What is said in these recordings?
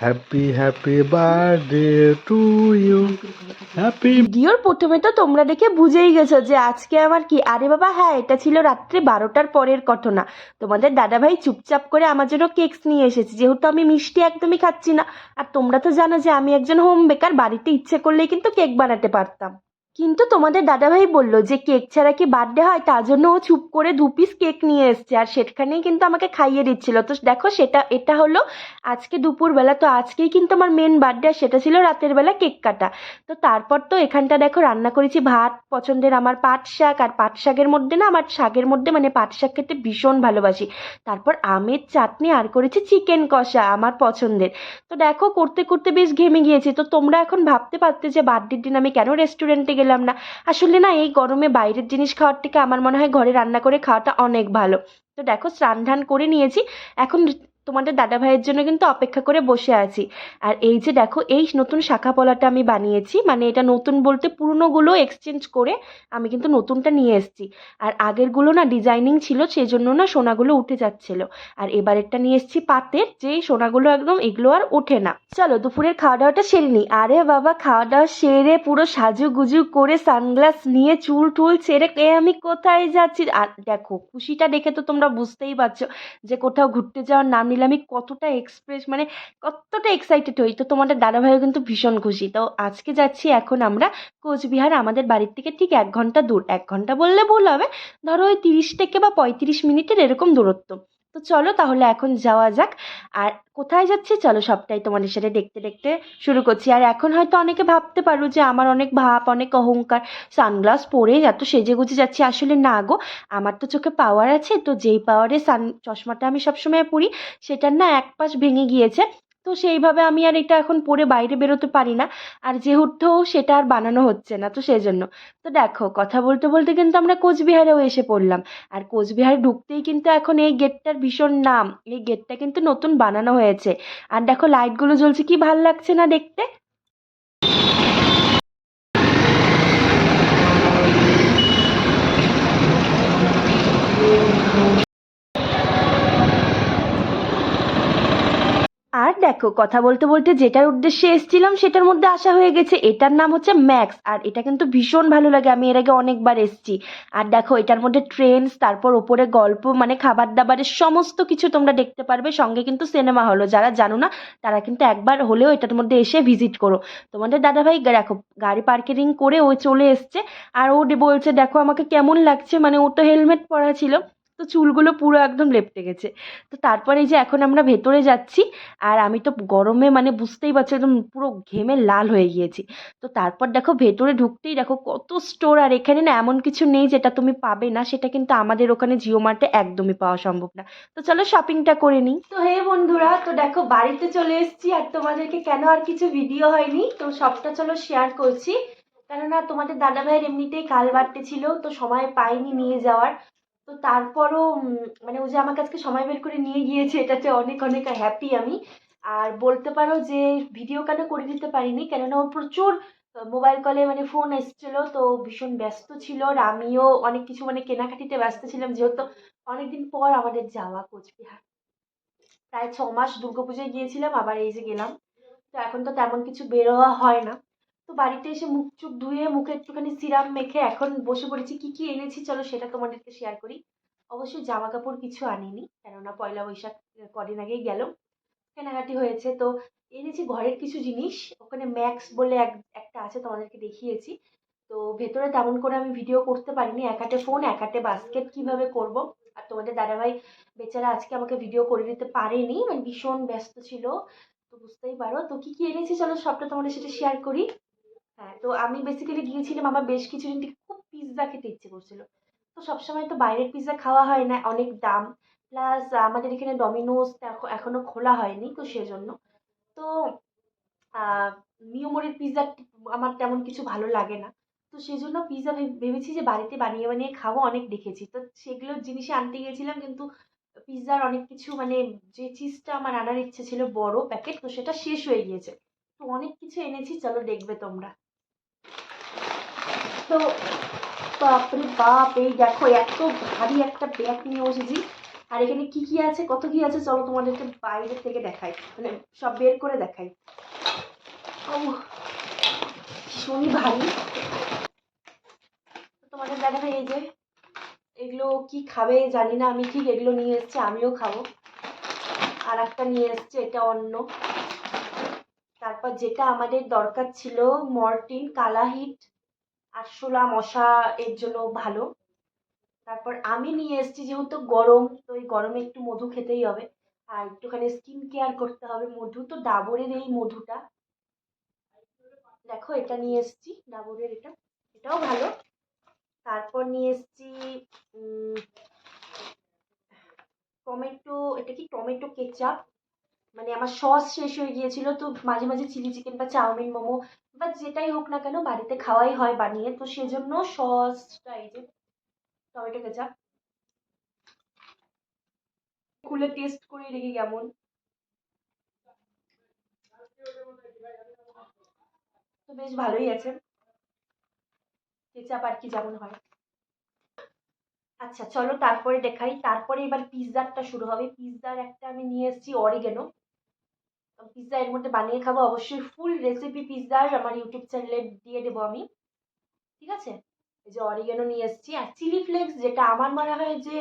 Happy ভিডিওর প্রথমে তো তোমরা দেখে বুঝেই গেছো যে আজকে আমার কি আরে বাবা হ্যাঁ এটা ছিল রাত্রে বারোটার পরের ঘটনা। তোমাদের দাদাভাই চুপচাপ করে আমার জন্য কেকস নিয়ে এসেছে। যেহেতু আমি মিষ্টি একদমই খাচ্ছি না, আর তোমরা তো জানো যে আমি একজন হোম বেকার বাড়িতে ইচ্ছে করলেই কিন্তু কেক বানাতে পারতাম। কিন্তু তোমাদের দাদাভাই বলল যে কেক ছাড়া কি বার্থডে হয়? তার জন্য ও চুপ করে দু পিস কেক নিয়ে এসছে। আর সেখানেই কিন্তু আমাকে খাইয়ে দিচ্ছিল। তো দেখো, সেটা, এটা হলো আজকে দুপুরবেলা। তো আজকেই কিন্তু আমার মেন বার্থডে, আর সেটা ছিল রাতের বেলা কেক কাটা। তো তারপর তো এখানটা দেখো, রান্না করেছি ভাত, পছন্দের আমার পাট শাক। আর পাট শাকের মধ্যে না, আমার শাকের মধ্যে মানে পাট শাক খেতে ভীষণ ভালোবাসি। তারপর আমের চাটনি, আর করেছি চিকেন কষা আমার পছন্দের। তো দেখো, করতে করতে বেশ ঘেমে গিয়েছি। তো তোমরা এখন ভাবতে পারতে যে বার্থডের দিন আমি কেন রেস্টুরেন্টে গেলাম না। আসলে না, এই গরমে বাইরের জিনিস খাওয়ার থেকে আমার মনে হয় ঘরে রান্না করে খাওয়াটা অনেক ভালো। তো দেখো স্নান ধান করে নিয়েছি। এখন তোমাদের দাদা ভাইয়ের জন্য কিন্তু অপেক্ষা করে বসে আছি। আর এই যে দেখো, এই নতুন শাখা পলাটা আমি বানিয়েছি মানে এটা নতুন বলতে পুরনোগুলো এক্সচেঞ্জ করে আমি কিন্তু নতুনটা নিয়ে এসেছি। আর আগেরগুলো না ডিজাইনিং ছিল সেই জন্য না সোনাগুলো উঠে যাচ্ছিল। আর এবারেরটা নিয়ে এসেছি পাতের যে সোনাগুলো একদম এগুলো আর ওঠে না। চলো দুপুরের খাওয়া দাওয়াটা সেরে নিই। আরে বাবা খাওয়া দাওয়া সেরে পুরো সাজু গুজু করে সানগ্লাস নিয়ে চুল টুল ছেড়ে এ আমি কোথায় যাচ্ছি? আর দেখো, খুশিটা দেখে তো তোমরা বুঝতেই পারছ যে কোথাও ঘুরতে যাওয়ার নাম নিলে আমি কতটা এক্সপ্রেস মানে কতটা এক্সাইটেড হই। তো তোমাদের দাদাভাইও কিন্তু ভীষণ খুশি। তো আজকে যাচ্ছি এখন আমরা কোচবিহার, আমাদের বাড়ির থেকে ঠিক এক ঘণ্টা দূর। এক ঘণ্টা বললে ভুল হবে। ধরো ওই তিরিশ থেকে বা পঁয়ত্রিশ মিনিটের এরকম দূরত্ব। তো চলো তাহলে এখন যাওয়া যাক। আর কোথায় যাচ্ছি? চলো সবটাই তোমাদের সাথে দেখতে দেখতে শুরু করছি। আর এখন হয়তো অনেকে ভাবতে পারো যে আমার অনেক ভাব, অনেক অহংকার, সানগ্লাস পরে এত সেজে গুজে যাচ্ছি। আসলে না গো, আমার তো চোখে পাওয়ার আছে, তো যেই পাওয়ারে সান চশমাটা আমি সবসময় পরি, সেটার না এক পাশ ভেঙে গিয়েছে। তো সেইভাবে আমি আর এটা এখন পরে বাইরে বেরোতে পারি না। আর যেহেতু সেটা আর বানানো হচ্ছে না, তো সেই জন্য তো দেখো, কথা বলতে বলতে কিন্তু আমরা কোচবিহারেও এসে পড়লাম। আর কোচবিহারে ঢুকতেই কিন্তু এখন এই গেটটার ভীষণ নাম। এই গেটটা কিন্তু নতুন বানানো হয়েছে। আর দেখো, লাইটগুলো জ্বলছে, কি ভালো লাগছে না দেখতে আর দেখো, কথা বলতে বলতে যেটার উদ্দেশ্যে এসেছিলাম, সেটার মধ্যে আসা হয়ে গেছে, এটার নাম হচ্ছে ম্যাক্স। আর এটা কিন্তু ভীষণ ভালো লাগে, আমি এর আগে অনেকবার এসেছি। আর দেখো, এটার মধ্যে ট্রেন্স তারপর ওপরে গল্প মানে খাবার দাবারের সমস্ত কিছু তোমরা দেখতে পারবে, সঙ্গে কিন্তু সিনেমা হলো যারা জানো না, তারা কিন্তু একবার হলেও এটার মধ্যে এসে ভিজিট করো। তোমাদের দাদাভাই, দেখো, গাড়ি পার্কিং করে ও চলে এসছে, আর ও বলছে, দেখো, আমাকে কেমন লাগছে? মানে ও তো হেলমেট পরা ছিল। তো চুলগুলো পুরো একদম লেপটে গেছে। তো তারপরে এই যে এখন আমরা ভেতরে যাচ্ছি, আর আমি তো গরমে মানে বুঝতেই পারছ একদম পুরো ঘেমে লাল হয়ে গিয়েছি। তো তারপর দেখো ভেতরে ঢুকতেই দেখো কত স্টোর আর এখানে না এমন কিছু নেই যেটা তুমি পাবে না, সেটা কিন্তু আমাদের ওখানে জিও মার্টে একদমই পাওয়া সম্ভব না। তো চলো শপিংটা করে নিই। তো হে বন্ধুরা, তো দেখো বাড়িতে চলে এসেছি, আর তোমাদেরকে কেন আর কিছু ভিডিও হয়নি, তো সবটা চলো শেয়ার করছি। কেননা তোমাদের দাদা ভাইয়ের এমনিতেই কাল বাড়তে ছিল, তো সময় পাইনি নিয়ে যাওয়ার। তো তারপরও মানে ও যে আমার কাছকে সময় বের করে নিয়ে গিয়েছে, এটাতে অনেক অনেক হ্যাপি আমি। আর বলতে পারো যে ভিডিও কেন করে দিতে পারিনি, কেননা ও প্রচুর মোবাইল কলে মানে ফোন এসেছিল, তো ভীষণ ব্যস্ত ছিল আর আমিও অনেক কিছু মানে কেনাকাটিতে ব্যস্ত ছিলাম, যেহেতু অনেকদিন পর আমাদের যাওয়া কোচবিহার। প্রায় ছ মাস দুর্গাপুজোয় গিয়েছিলাম, আবার এই যে গেলাম। তো এখন তো তেমন কিছু বেরোয়া হয় না। তো বাড়িতে এসে মুখ চুখ ধুয়ে মুখে একটুখানি সিরাম মেখে এখন বসে পড়েছি। কি কি এনেছি চলো সেটা তোমাদেরকে শেয়ার করি। অবশ্যই জামা কাপড় কিছু আনিনি, কেননা পয়লা বৈশাখ কদিন আগেই গেল। কেনাকাটি হয়েছে, তো এনেছি ঘরের কিছু জিনিস। ওখানে ম্যাক্স বলে এক, একটা আছে তোমাদেরকে দেখিয়েছি। তো ভেতরে তেমন করে আমি ভিডিও করতে পারিনি। এক হাতে ফোন এক হাতে বাস্কেট কীভাবে করব? আর তোমাদের দাদাভাই বেচারা আজকে আমাকে ভিডিও করে দিতে পারেনি। মানে ভীষণ ব্যস্ত ছিল, তো বুঝতেই পারো। তো কী কী এনেছি চলো সবটা তোমাদের সাথে শেয়ার করি। হ্যাঁ তো আমি বেসিক্যালি গিয়েছিলাম আমার বেশ কিছুদিন থেকে খুব পিৎজা খেতে ইচ্ছে করছিল। তো সবসময় তো বাইরের পিৎজা খাওয়া হয় না, অনেক দাম। প্লাস আমাদের এখানে ডমিনোস এখনও খোলা হয়নি, তো সেজন্য। তো মিওমোরের পিৎজা আমার তেমন কিছু ভালো লাগে না। তো সেই জন্য পিৎজা ভেবেছি যে বাড়িতে বানিয়ে বানিয়ে খাব, অনেক দেখেছি। তো সেগুলো জিনিসই আনতে গিয়েছিলাম, কিন্তু পিৎজার অনেক কিছু মানে যে চিজটা আমার আনার ইচ্ছে ছিল বড় প্যাকেট তো সেটা শেষ হয়ে গিয়েছে। তো অনেক কিছু এনেছি, চলো দেখবে তোমরা। তো বাপরে বাপ, এই দেখো এত ভারী একটা ব্যাগ নিয়ে বসেছি। আর এখানে কি কি আছে, কত কি আছে, চলো তোমাদেরকে বাইরে থেকে দেখাই। মানে সব বের করে দেখাই। ও ভীষণই ভারী। তোমাদের দেখা ভাই এই যে, এগুলো কি খাবে জানি না, আমি ঠিক এগুলো নিয়ে এসেছি, আমিও খাব। আর একটা নিয়ে এসছে, এটা অন্য। তারপর যেটা আমাদের দরকার ছিল মর্টিন, কালাহিট আরশোলা মশা এর জন্য ভালো। তারপর আমি নিয়ে এসেছি যেহেতু গরম, তো এই গরমে একটু মধু খেতেই হবে। আর একটুখানি স্কিন কেয়ার করতে হবে মধু, তো ডাবরের এই মধুটা। দেখো, এটা নিয়ে এসেছি, ডাবরের এটা। এটাও ভালো। তারপর নিয়ে এসেছি টমেটো, এটা কি টমেটো কেচাপ? মানে আমার সস শেষ হয়ে গিয়েছিল, তো মাঝে মাঝে চিলি চিকেন বা চাউমিন, মোমো বা যেটাই হোক না কেন বাড়িতে খাওয়াই হয় বানিয়ে। তো সেজন্য সসটা এই যে টমেটো কেচাপ। খুলে টেস্ট করে, দেখি কেমন। তো বেশ ভালোই আছে। কেচাপ আর কি যেমন হয়। আচ্ছা চলো তারপরে দেখাই। তারপরে এবার পিৎজারটা শুরু হবে। পিৎজার একটা আমি নিয়ে এসেছি অরিগেনো। পিৎজা এর মধ্যে বানিয়ে খাব, অবশ্যই ফুল রেসিপি পিৎজার আমার ইউটিউব চ্যানেলে দিয়ে দেবো আমি। ঠিক আছে? এই যে অরিগেনো নিয়ে এসেছি আর চিলি ফ্লেক্স যেটা আমার মনে হয় যে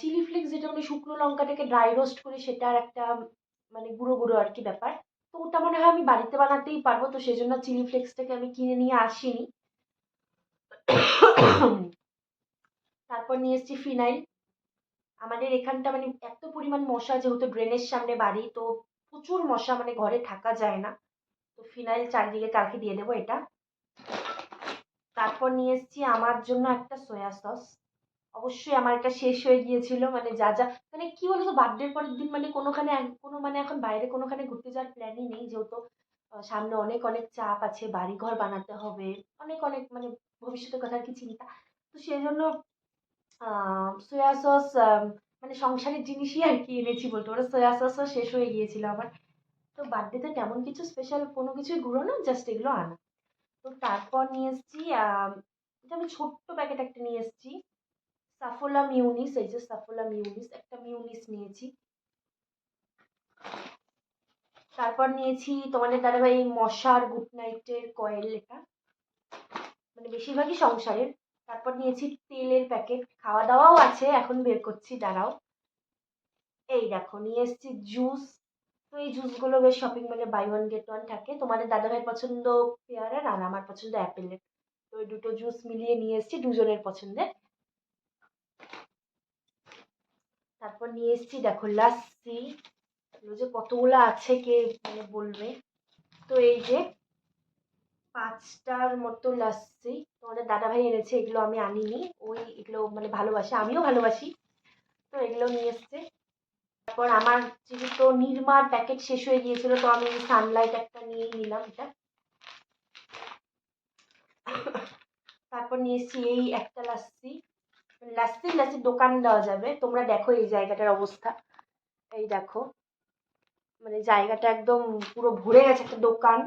চিলি ফ্লেক্স যেটা মানে শুকনো লঙ্কাটাকে ড্রাই রোস্ট করে সেটার একটা মানে গুঁড়ো গুঁড়ো আর কি ব্যাপার। তো ওটা মনে হয় আমি বাড়িতে বানাতেই পারব, তো সেই সেজন্য চিলি ফ্লেক্সটাকে আমি কিনে নিয়ে আসিনি। তারপর নিয়ে এসেছি ফিনাইল আমাদের এখানটা মানে এত পরিমাণ মশা যেহেতু ড্রেনের সামনে বাড়ি, তো প্রচুর মশা মানে ঘরে থাকা যায় না। তো ফিনাইল চারদিকে কালকে দিয়ে দেবো এটা। তারপর নিয়ে এসেছি আমার জন্য একটা সয়া সস অবশ্যই আমার এটা শেষ হয়ে গিয়েছিল মানে যা যা মানে কি বলতো বার্থডের পরের দিন মানে কোনোখানে কোনো মানে এখন বাইরে কোনোখানে ঘুরতে যাওয়ার প্ল্যানই নেই। যেহেতু সামনে অনেক অনেক চাপ আছে বাড়ি ঘর বানাতে হবে, অনেক অনেক মানে ভবিষ্যতের কথা কি চিন্তা। তো সেই জন্য সয়া সস মানে সংসারের জিনিসই আর কি এনেছি বলতে পারো সয়া সসও শেষ হয়ে গিয়েছিল আমার তো বার্থডেতে তেমন কিছু স্পেশাল কোনো কিছুই ঘুরো না জাস্ট এগুলো আনা। তো তারপর নিয়ে এসেছি আমি ছোট্ট প্যাকেট একটা নিয়ে এসেছি সাফোলা মিউনিস এই যে সাফোলা মিউনিস একটা মিউনিস নিয়েছি। তারপর নিয়েছি তোমাদের দাদাভাই মশার গুড নাইটের কয়েল এটা। মানে বেশিরভাগই সংসারের। তারপর নিয়েছি তেলের প্যাকেট খাওয়া দাওয়াও আছে, এখন বের করছি, দাঁড়াও। এই দেখো, নিয়ে এসেছি জুস তো এই জুসগুলো বেশ শপিং মলে বাই ওয়ান গেট ওয়ান থাকে। তোমাদের দাদাভাইয়ের পছন্দ পেয়ারার আর আমার পছন্দ অ্যাপেলের। তো ওই দুটো জুস মিলিয়ে নিয়ে এসেছি দুজনের পছন্দের। তারপর নিয়ে এসেছি, দেখো লাস্সি এগুলো যে কতগুলো আছে কে মানে বলবে। তো এই যে পাঁচটার মতো লাস্সি তোমাদের দাদাভাই এনেছে, এগুলো আমি আনিনি। ওই এগুলো মানে ভালোবাসে, আমিও ভালোবাসি। তো এগুলো নিয়ে এসছে। তারপর আমার যেহেতু নির্মার প্যাকেট শেষ হয়ে গিয়েছিল, তো আমি সানলাইট একটা নিয়েই নিলাম এটা। তারপর নিয়ে এসেছি এই একটা লাস্সি লাস্সি লাস্সির দোকান দেওয়া যাবে। তোমরা দেখো এই জায়গাটার অবস্থা। এই দেখো। মানে জায়গাটা একদম পুরো ভরে গেছে, একটা দোকান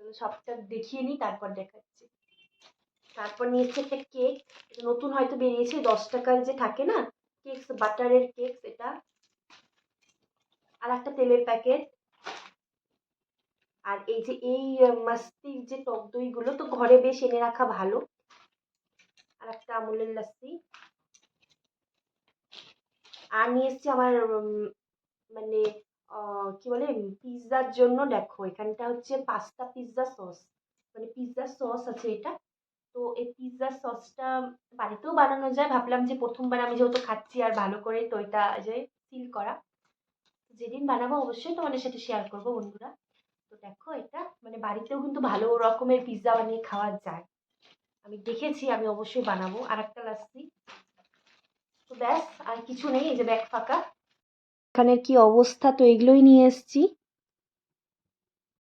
তাহলে সবটা দেখিয়ে নিই, তারপর দেখাচ্ছি। তারপর নিয়েছি একটা কেক নতুন হয়তো বেরিয়েছে, দশ টাকার যে থাকে না কেকস বাটারের কেকস এটা। আর একটা তেলের প্যাকেট আর এই যে, এই মাস্তির যে টক দইগুলো, তো ঘরে বেশ এনে রাখা ভালো। আর একটা আমুলের লাস্সি আর নিয়ে এসছি আমার মানে কি বলে? পিৎজার জন্য দেখো, এখানটা হচ্ছে পাস্তা পিৎজা সস মানে পিৎজার সস আছে এটা। তো এই পিৎজার সসটা বাড়িতেও বানানো যায়। ভাবলাম যে প্রথমবার আমি যেহেতু খাচ্ছি আর ভালো করে তো এটা যে সিল করা। যেদিন বানাবো অবশ্যই তোমাদের সাথে শেয়ার করব বন্ধুরা। তো দেখো এটা মানে বাড়িতেও কিন্তু ভালো রকমের পিৎজা বানিয়ে খাওয়া যায়। আমি দেখেছি, আমি অবশ্যই বানাবো। আর একটা লাস্সি তো ব্যাস, আর কিছু নেই, এই যে ব্যাগ ফাঁকা। এখানের কি অবস্থা? তো এগুলোই নিয়ে এসেছি।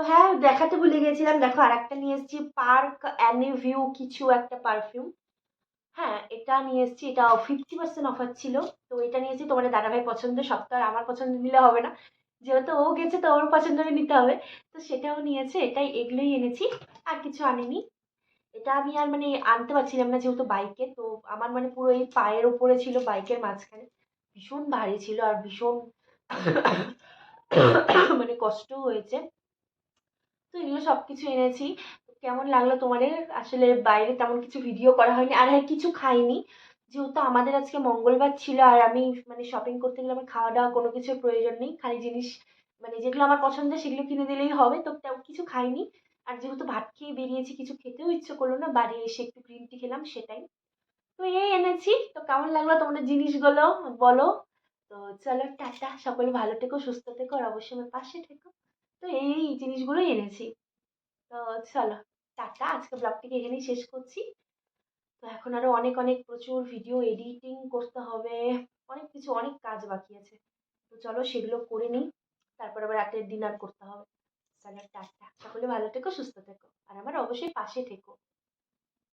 হ্যাঁ দেখাতে ভুলে গেছিলাম। দেখো আর একটা নিয়ে এসেছি। পার্ক অ্যানিভিউ কিছু একটা পারফিউম। হ্যাঁ এটা নিয়ে এসেছি। এটা ফিফটি পার্সেন্ট অফার ছিল। তো এটা নিয়েছি তোমাদের দাদাভাই পছন্দ। আর আমার পছন্দ নিলে হবে না। যেহেতু ও গেছে, তো ওর পছন্দ নিতে হবে। তো সেটাও নিয়েছে। এটাই, এগুলোই এনেছি। আর কিছু আনিনি। এটা আমি আর মানে আনতে পারছিলাম না যেহেতু বাইকে তো আমার মানে পুরো এই পায়ের ওপরে ছিল বাইকের মাঝখানে। ভীষণ ভারী ছিল আর ভীষণ মানে কষ্টও হয়েছে। তো এগুলো সব কিছু এনেছি কেমন লাগল তোমাদের? আসলে বাইরে তেমন কিছু ভিডিও করা হয়নি। আর হ্যাঁ কিছু খাইনি। যেহেতু আমাদের আজকে মঙ্গলবার ছিল আর আমি মানে শপিং করতে গেলে আমার খাওয়া দাওয়া কোনো কিছুর প্রয়োজন নেই। খালি জিনিস মানে যেগুলো আমার পছন্দ সেগুলো কিনে দিলেই হবে। তো তেমন কিছু খাইনি। আর যেহেতু ভাত খেয়ে বেরিয়েছি, কিছু খেতেও ইচ্ছে করল না। বাড়ি এসে একটু গ্রিন টি খেলাম, সেটাই। তো এই এনেছি। তো কেমন লাগল তোমাদের জিনিসগুলো? বলো। তো চলো টাটা। সকলে ভালো থেকো, সুস্থ থেকো, আর অবশ্যই আমার পাশে থেকো। তো এই জিনিসগুলোই এনেছি। তো চলো, টাটা। আজকে ব্লগটিকে এখানেই শেষ করছি। তো এখন আরও অনেক অনেক প্রচুর ভিডিও এডিটিং করতে হবে। অনেক কিছু, অনেক কাজ বাকি আছে। তো চলো সেগুলো করে নিই। তারপর আবার রাতের ডিনার করতে হবে। চলো টাটা। সকলে ভালো থেকো, সুস্থ থেকো। আর আমার অবশ্যই পাশে থেকো।